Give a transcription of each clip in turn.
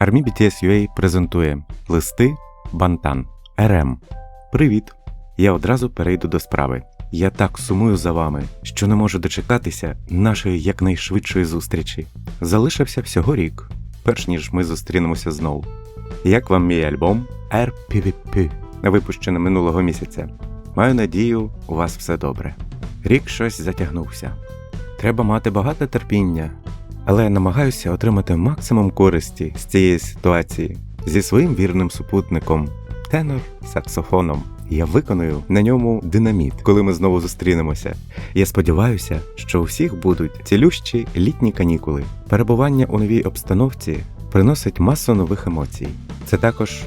Армі BTS UA презентує листи Бантан РМ. Привіт! Я одразу перейду до справи. Я так сумую за вами, що не можу дочекатися нашої якнайшвидшої зустрічі. Залишився всього рік, перш ніж ми зустрінемося знову. Як вам мій альбом RPVP, випущений минулого місяця? Маю надію, у вас все добре. Рік щось затягнувся. Треба мати багато терпіння, але я намагаюся отримати максимум користі з цієї ситуації зі своїм вірним супутником, тенор саксофоном. Я виконую на ньому динаміт, коли ми знову зустрінемося. Я сподіваюся, що у всіх будуть цілющі літні канікули. Перебування у новій обстановці приносить масу нових емоцій. Це також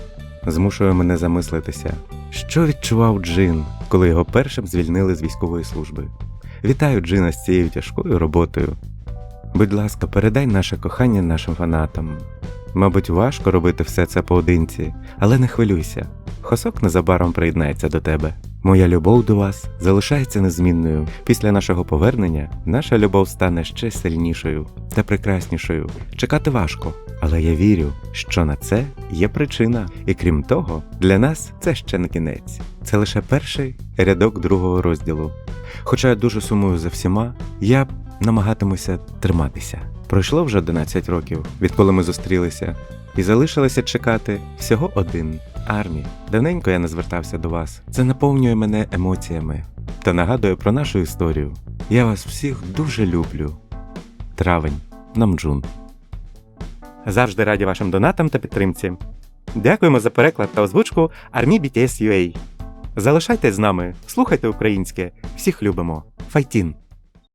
змушує мене замислитися, що відчував Джин, коли його першим звільнили з військової служби. Вітаю Джина з цією тяжкою роботою. Будь ласка, передай наше кохання нашим фанатам. Мабуть, важко робити все це поодинці, але не хвилюйся. Хосок незабаром приєднається до тебе. Моя любов до вас залишається незмінною. Після нашого повернення наша любов стане ще сильнішою та прекраснішою. Чекати важко, але я вірю, що на це є причина. І крім того, для нас це ще не кінець. Це лише перший рядок другого розділу. Хоча я дуже сумую за всіма, я намагатимуся триматися. Пройшло вже 11 років, відколи ми зустрілися, і залишилося чекати всього один армі. Давненько я не звертався до вас. Це наповнює мене емоціями та нагадує про нашу історію. Я вас всіх дуже люблю. Травень, Намджун. Завжди раді вашим донатам та підтримці. Дякуємо за переклад та озвучку Армі BTS UA. Залишайтесь з нами, слухайте українське, всіх любимо. Файтін!